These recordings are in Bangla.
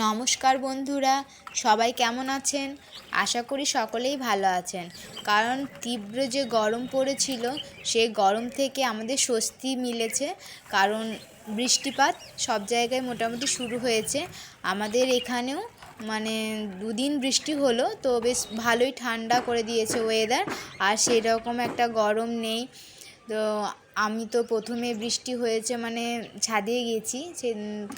নমস্কার বন্ধুরা, সবাই কেমন আছেন? আশা করি সকলেই ভালো আছেন। কারণ তীব্র যে গরম পড়েছিল সেই গরম থেকে আমাদের স্বস্তি মিলেছে। কারণ বৃষ্টিপাত সব জায়গায় মোটামুটি শুরু হয়েছে। আমাদের এখানেও মানে দুদিন বৃষ্টি হলো, তো বেশ ভালোই ঠান্ডা করে দিয়েছে ওয়েদার আর সেরকম একটা গরম নেই। তো আমি তো প্রথমে বৃষ্টি হয়েছে মানে ছাদে গেছি সে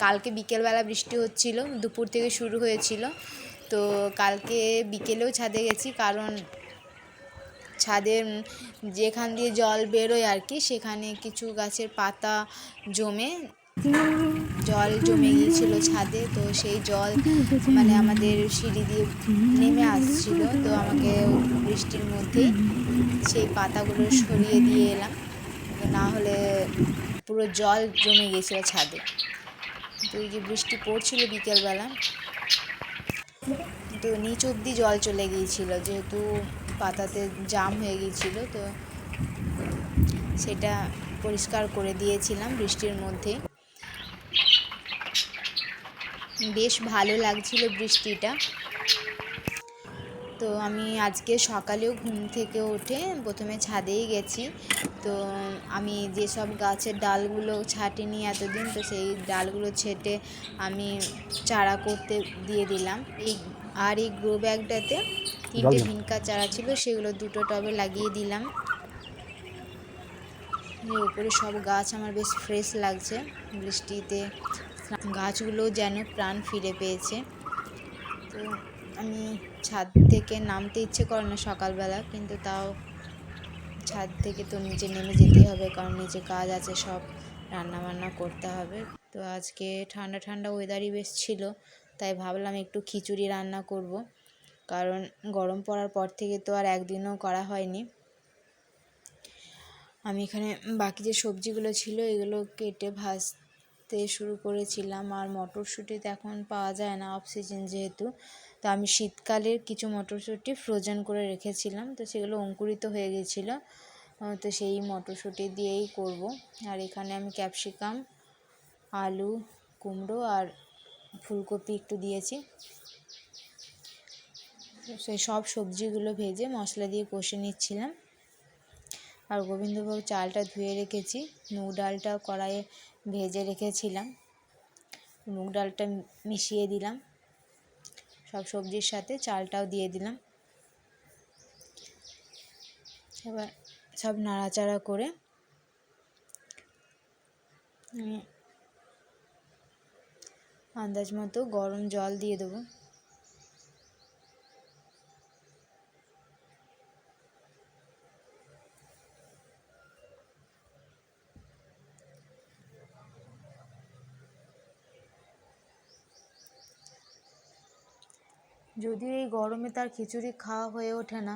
কালকে বিকেলবেলা বৃষ্টি হচ্ছিল, দুপুর থেকে শুরু হয়েছিল। তো কালকে বিকেলেও ছাদে গেছি, কারণ ছাদের যেখান দিয়ে জল বেরোয় আর কি, সেখানে কিছু গাছের পাতা জমে, জল জমে গিয়েছিল ছাদে। তো সেই জল মানে আমাদের সিঁড়ি দিয়ে নেমে আসছিল, তো আমাকে বৃষ্টির মধ্যেই সেই পাতাগুলো সরিয়ে দিয়ে এলাম। না হলে পুরো জল জমে গিয়েছিল ছাদে। তো এই যে বৃষ্টি পড়ছিল বিকেলবেলা, তো নিচ অবধি জল চলে গিয়েছিল, যেহেতু পাতাতে জাম হয়ে গিয়েছিল, তো সেটা পরিষ্কার করে দিয়েছিলাম বৃষ্টির মধ্যে। বেশ ভালো লাগছিল বৃষ্টিটা। তো আমি আজকে সকালেও ঘুম থেকে উঠে প্রথমে ছাদেই গেছি। তো আমি যেসব গাছের ডালগুলো ছাটিনি এতদিন তো সেই ডালগুলো ছেটে আমি চারা করতে দিয়ে দিলাম। এই আর এই গ্রো ব্যাগটাতে তিনটে ভিনকা চারা ছিল সেগুলো দুটো টবে লাগিয়ে দিলাম। এই উপরে সব গাছ আমার বেশ ফ্রেশ লাগছে। বৃষ্টিতে গাছগুলো যেন প্রাণ ফিরে পেয়েছে। তো আমি ছাদ থেকে নামতে ইচ্ছে করে না সকালবেলা, কিন্তু তাও ছাদ থেকে তো নিচে নেমে যেতেই হবে, কারণ নিচে কাজ আছে, সব রান্না বান্না করতে হবে। তো আজকে ঠান্ডা ঠান্ডা ওয়েদারই বেশ ছিল, তাই ভাবলাম একটু খিচুড়ি রান্না করব, কারণ গরম পড়ার পর থেকে তো আর একদিনও করা হয়নি। আমি এখানে বাকি যে সবজিগুলো ছিল, এগুলো কেটে ভাজতে শুরু করেছিলাম, আর মটরশুঁটি তো এখন পাওয়া যায় না অফ সিজন যেহেতু। তো আমি শীতকালের কিছু মটরশুঁটি ফ্রোজেন করে রেখেছিলাম, তো সেগুলো অঙ্কুরিত হয়ে গেছিল। তো সেই মটরশুঁটি দিয়েই করব। আর এখানে আমি ক্যাপসিকাম, আলু, কুমড়ো আর ফুলকপি একটু দিয়েছি। সেই সব সবজিগুলো ভেজে মশলা দিয়ে কষে নিচ্ছিলাম। আর গোবিন্দভোগ চালটা ধুয়ে রেখেছি মুগ ডালটা কড়াইয়ে ভেজে রেখেছিলাম। মুগ ডালটা মিশিয়ে দিলাম। সব সবজির সাথে চালটাও দিয়ে দিলাম। এবার সব নাড়াচাড়া করে আন্দাজ মতো গরম জল দিয়ে দেবো। যদিও এই গরমে তার খিচুড়ি খাওয়া হয়ে ওঠে না,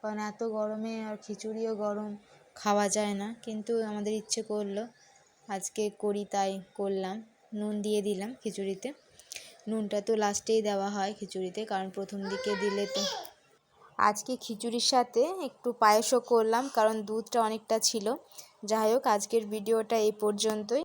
কারণ এত গরমে আর খিচুড়িও গরম খাওয়া যায় না। কিন্তু আমাদের ইচ্ছে করল, আজকে করি তাই করলাম, নুন দিয়ে দিলাম খিচুড়িতে। নুনটা তো লাস্টেই দেওয়া হয় খিচুড়িতে, কারণ প্রথম দিকে দিলে তো। আজকে খিচুড়ির সাথে একটু পায়েসও করলাম, কারণ দুধটা অনেকটা ছিল। যাই হোক, আজকের ভিডিওটা এই পর্যন্তই।